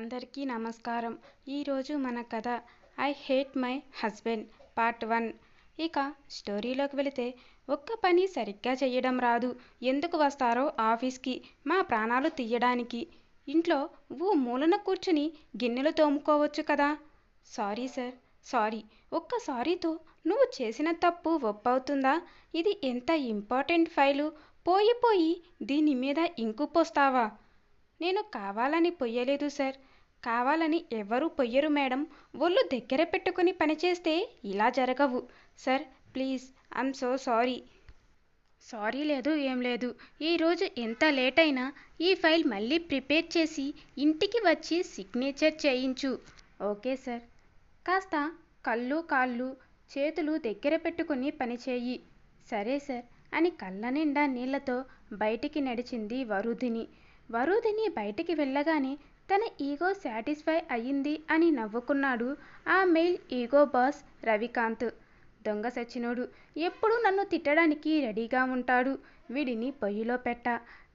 అందరికీ నమస్కారం. ఈరోజు మన కథ I hate my husband part one. ఇక స్టోరీలోకి వెళితే ఒక్క పని సరిగ్గా చేయడం రాదు. ఎందుకు వస్తారో ఆఫీస్కి మా ప్రాణాలు తీయడానికి. ఇంట్లో ఓ మూలన కూర్చుని గిన్నెలు తోముకోవచ్చు కదా? Sorry sir sorry. ఒక్క సారీతో నువ్వు చేసిన తప్పు ఒప్పవుతుందా? ఇది ఎంత ఇంపార్టెంట్ ఫైలు? పోయిపోయి దీని మీద ఇంకు పోస్తావా? నేను కావాలని పొయ్యలేదు సార్. కావాలని ఎవరూ పొయ్యరు మేడం. ఒళ్ళు దగ్గర పెట్టుకుని పనిచేస్తే ఇలా జరగవు. Sir please I'm so sorry. Sorry లేదు ఏం లేదు. ఈరోజు ఎంత లేట్ అయినా ఈ ఫైల్ మళ్ళీ ప్రిపేర్ చేసి ఇంటికి వచ్చి సిగ్నేచర్ చేయించు. Okay sir. కాస్త కళ్ళు కాళ్ళు చేతులు దగ్గర పెట్టుకుని పనిచేయి సరే సార్ అని కళ్ళ నిండా నీళ్ళతో బయటికి నడిచింది వరుధిని. వరుధిని బయటికి వెళ్ళగానే తన ఈగో సాటిస్ఫై అయ్యింది అని నవ్వుకున్నాడు ఆ మెయిల్ ఈగో బాస్ రవికాంత్. దొంగ సచ్చినోడు ఎప్పుడూ నన్ను తిట్టడానికి రెడీగా ఉంటాడు. వీడిని పొయ్యిలో పెట్ట.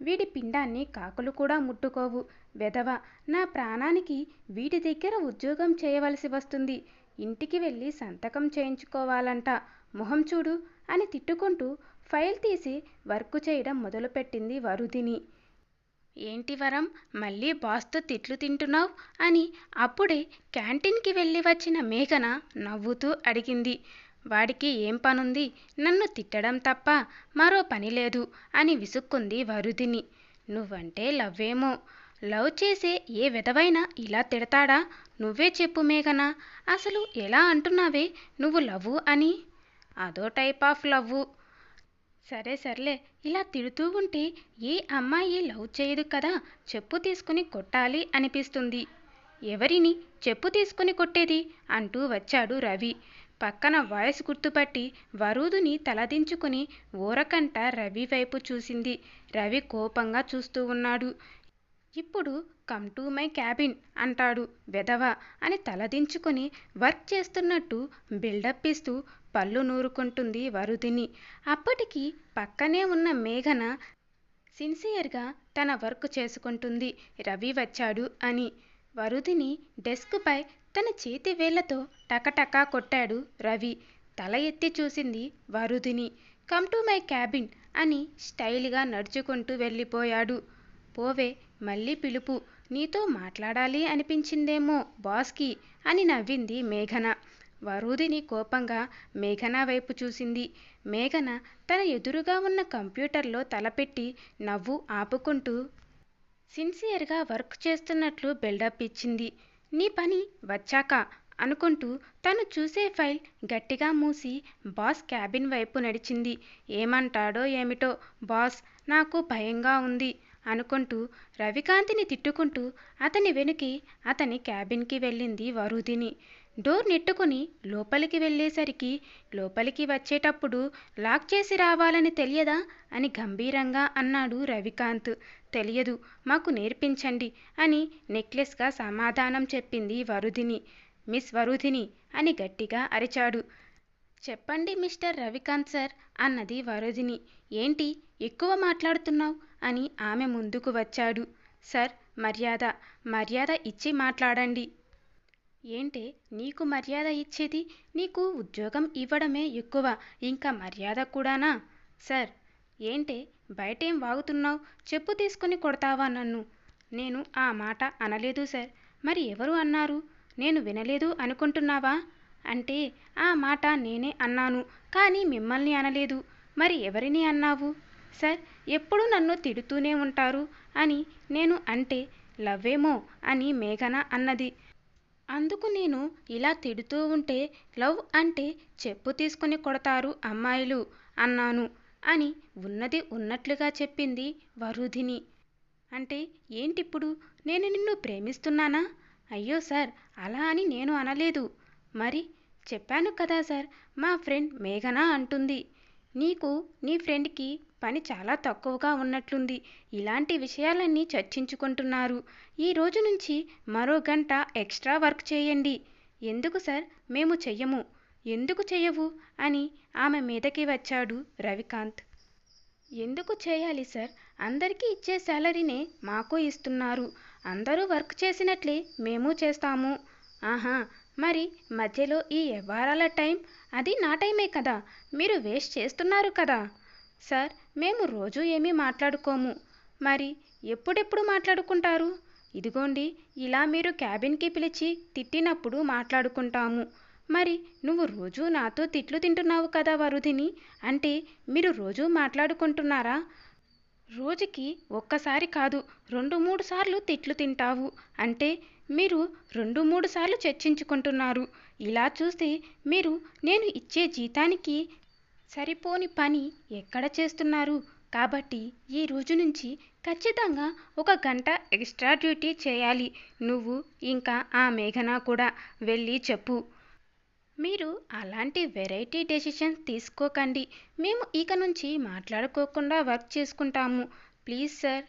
వీడి పిండాన్ని కాకులు కూడా ముట్టుకోవు. వెధవ నా ప్రాణానికి వీడి దగ్గర ఉద్యోగం చేయవలసి వస్తుంది. ఇంటికి వెళ్ళి సంతకం చేయించుకోవాలంట. మొహం చూడు అని తిట్టుకుంటూ ఫైల్ తీసి వర్క్ చేయడం మొదలుపెట్టింది వరుదిని. ఏంటి వరం? మళ్ళీ బాస్తో తిట్లు తింటున్నావు? అని అప్పుడే క్యాంటీన్కి వెళ్ళి వచ్చిన మేఘన నవ్వుతూ అడిగింది. వాడికి ఏం పనుంది? నన్ను తిట్టడం తప్ప మరో పని లేదు అని విసుక్కుంది వరుదిని. నువ్వంటే లవ్వేమో. లవ్ చేసే ఏ విధవైనా ఇలా తిడతాడా? నువ్వే చెప్పు మేఘన. అసలు ఎలా అంటున్నావే? నువ్వు లవ్వు అని. అదో టైప్ ఆఫ్ లవ్వు. సరే సర్లే ఇలా తిడుతూ ఉంటే ఏ అమ్మాయి లవ్ చేయదు కదా? చెప్పు తీసుకుని కొట్టాలి అనిపిస్తుంది. ఎవరిని? చెప్పు తీసుకుని కొట్టేది? అంటూ వచ్చాడు రవి. పక్కన వాయిస్ గుర్తుపట్టి వరుదుని తలదించుకుని ఊరకంట రవి వైపు చూసింది. రవి కోపంగా చూస్తూ ఉన్నాడు. ఇప్పుడు కమ్ టు మై క్యాబిన్ అంటాడు వెధవ అని తలదించుకుని వర్క్ చేస్తున్నట్టు బిల్డప్ ఇస్తూ పళ్ళు నూరుకుంటుంది వరుదిని. అప్పటికి పక్కనే ఉన్న మేఘన సిన్సియర్గా తన వర్క్ చేసుకుంటుంది. రవి వచ్చాడు అని. వరుదిని డెస్క్పై తన చేతి వేళ్ళతో టకటకా కొట్టాడు రవి. తల ఎత్తి చూసింది Varudhini. Come to my cabin అని స్టైల్గా నడుచుకుంటూ వెళ్ళిపోయాడు. పోవే మళ్ళీ పిలుపు. నీతో మాట్లాడాలి అనిపించిందేమో బాస్కి అని నవ్వింది మేఘన. వరూధిని కోపంగా మేఘన వైపు చూసింది. మేఘన తన ఎదురుగా ఉన్న కంప్యూటర్లో తలపెట్టి నవ్వు ఆపుకుంటూ సిన్సియర్గా వర్క్ చేస్తున్నట్లు బిల్డప్ ఇచ్చింది. నీ పని వచ్చాక అనుకుంటూ తను చూసే ఫైల్ గట్టిగా మూసి బాస్ క్యాబిన్ వైపు నడిచింది. ఏమంటాడో ఏమిటో బాస్ నాకు భయంగా ఉంది. అనుకుంటూ రవికాంతిని తిట్టుకుంటూ అతని వెనుకి అతని క్యాబిన్కి వెళ్ళింది వరుదిని. డోర్ నెట్టుకుని లోపలికి వెళ్ళేసరికి లోపలికి వచ్చేటప్పుడు లాక్ చేసి రావాలని తెలియదా అని గంభీరంగా అన్నాడు రవికాంత్. తెలియదు మాకు నేర్పించండి అని నెక్లెస్గా సమాధానం చెప్పింది వరుదిని. మిస్ వరుధిని అని గట్టిగా అరిచాడు. చెప్పండి మిస్టర్ రవికాంత్ సార్ అన్నది వరదిని. ఏంటి ఎక్కువ మాట్లాడుతున్నావు? అని ఆమె ముందుకు వచ్చాడు. సార్ మర్యాద మర్యాద ఇచ్చి మాట్లాడండి. ఏంటే నీకు మర్యాద ఇచ్చేది? నీకు ఉద్యోగం ఇవ్వడమే ఎక్కువ ఇంకా మర్యాద కూడానా? సార్ ఏంటే బయటేం వాగుతున్నావు? చెప్పు తీసుకుని కొడతావా నన్ను? నేను ఆ మాట అనలేదు సార్. మరి ఎవరు అన్నారు? నేను వినలేదు అనుకుంటున్నావా? అంటే ఆ మాట నేనే అన్నాను కానీ మిమ్మల్ని అనలేదు. మరి ఎవరిని అన్నావు? సార్ ఎప్పుడు నన్ను తిడుతూనే ఉంటారు అని నేను అంటే లవ్వేమో అని మేఘన అన్నది. అందుకు నేను ఇలా తిడుతూ ఉంటే లవ్ అంటే చెప్పు తీసుకుని కొడతారు అమ్మాయిలు అన్నాను అని ఉన్నది ఉన్నట్లుగా చెప్పింది వరుధిని. అంటే ఏంటిప్పుడు? నేను నిన్ను ప్రేమిస్తున్నానా? అయ్యో సార్ అలా అని నేను అనలేదు. మరి చెప్పాను కదా సార్ మా ఫ్రెండ్ మేఘన అంటుంది. నీకు నీ ఫ్రెండ్కి పని చాలా తక్కువగా ఉన్నట్లుంది. ఇలాంటి విషయాలన్నీ చర్చించుకుంటున్నారు. ఈ రోజు నుంచి మరో గంట ఎక్స్ట్రా వర్క్ చేయండి. ఎందుకు సార్? మేము చెయ్యము. ఎందుకు చెయ్యవు? అని ఆమె మీదకి వచ్చాడు రవికాంత్. ఎందుకు చేయాలి సార్? అందరికీ ఇచ్చే శాలరీనే మాకు ఇస్తున్నారు. అందరూ వర్క్ చేసినట్లే మేము చేస్తాము. ఆహా మరి మధ్యలో ఈ వ్యవహారాల టైం అది నా టైమే కదా. మీరు వేస్ట్ చేస్తున్నారు కదా. సార్ మేము రోజు ఏమీ మాట్లాడుకోము. మరి ఎప్పుడెప్పుడు మాట్లాడుకుంటారు? ఇదిగోండి ఇలా మీరు క్యాబిన్కి పిలిచి తిట్టినప్పుడు మాట్లాడుకుంటాము. మరి నువ్వు రోజు నాతో తిట్లు తింటున్నావు కదా వరుధిని? అంటే మీరు రోజు మాట్లాడుకుంటున్నారా? రోజుకి ఒక్కసారి కాదు రెండు మూడు సార్లు తిట్లు తింటావు అంటే మీరు రెండు మూడు సార్లు చర్చించుకుంటున్నారు. ఇలా చూస్తే మీరు నేను ఇచ్చే జీతానికి సరిపోని పని ఎక్కడ చేస్తున్నారు? కాబట్టి ఈ రోజు నుంచి ఖచ్చితంగా ఒక గంట ఎక్స్ట్రా డ్యూటీ చేయాలి. నువ్వు ఇంకా ఆ మేఘన కూడా వెళ్ళి చెప్పు. మీరు అలాంటి వెరైటీ డెసిషన్స్ తీసుకోకండి. మేము ఇక నుంచి మాట్లాడుకోకుండా వర్క్ చేసుకుంటాము. Please sir.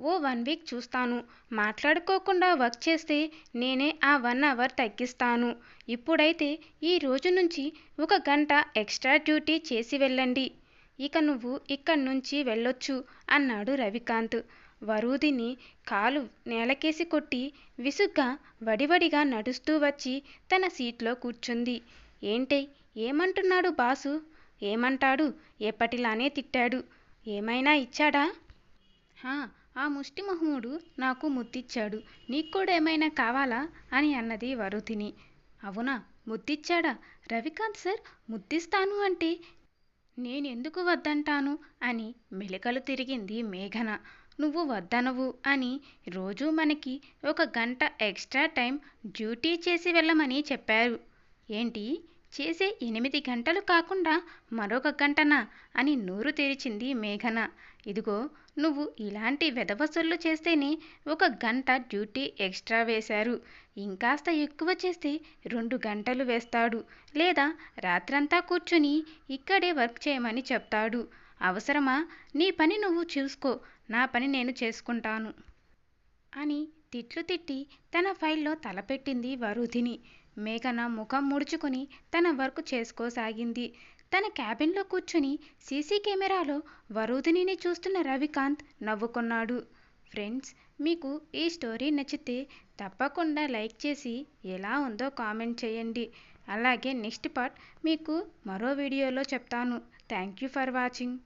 Oh one week చూస్తాను. మాట్లాడుకోకుండా వర్క్ చేస్తే నేనే ఆ వన్ అవర్ తగ్గిస్తాను. ఇప్పుడైతే ఈ రోజు నుంచి ఒక గంట ఎక్స్ట్రా డ్యూటీ చేసి వెళ్ళండి. ఇక నువ్వు ఇక్కడి నుంచి వెళ్ళొచ్చు అన్నాడు రవికాంత్. వరూధిని కాలు నేలకేసి కొట్టి విసుగ్గా వడివడిగా నడుస్తూ వచ్చి తన సీట్లో కూర్చుంది. ఏంటి ఏమంటున్నాడు బాసు? ఏమంటాడు? ఎప్పటిలానే తిట్టాడు. ఏమైనా ఇచ్చాడా? హా ఆ ముష్టి మహముడు నాకు ముద్దిచ్చాడు నీకు కూడా ఏమైనా కావాలా? అని అన్నది వరుతిని అవునా ముద్దిచ్చాడా రవికాంత్ సార్ ముద్దిస్తాను అంటే నేనెందుకు వద్దంటాను? అని మెలికలు తిరిగింది మేఘన. నువ్వు వద్దనవు అని రోజు మనకి ఒక గంట ఎక్స్ట్రా టైం డ్యూటీ చేసి వెళ్ళమని చెప్పారు. ఏంటి? చేసే ఎనిమిది గంటలు కాకుండా మరొక గంటనా? అని నోరు తెరిచింది మేఘన. ఇదిగో నువ్వు ఇలాంటి వెధవసొల్లు చేస్తేనే ఒక గంట డ్యూటీ ఎక్స్ట్రా వేశారు. ఇంకాస్త ఎక్కువ చేస్తే రెండు గంటలు వేస్తాడు. లేదా రాత్రంతా కూర్చుని ఇక్కడే వర్క్ చేయమని చెప్తాడు. అవసరమా? నీ పని నువ్వు చూసుకో. నా పని నేను చేసుకుంటాను. అని తిట్లు తిట్టి తన ఫైల్లో తలపెట్టింది వరుధిని. మేఘన ముఖం ముడుచుకొని తన వర్క్ చేసుకోసాగింది. తన క్యాబిన్లో కూర్చుని సీసీ కెమెరాలో వరుధినిని చూస్తున్న రవికాంత్ నవ్వుకున్నాడు. ఫ్రెండ్స్ మీకు ఈ స్టోరీ నచ్చితే తప్పకుండా లైక్ చేసి ఎలా ఉందో కామెంట్ చేయండి. అలాగే నెక్స్ట్ పార్ట్ మీకు మరో వీడియోలో చెప్తాను. Thank you for watching.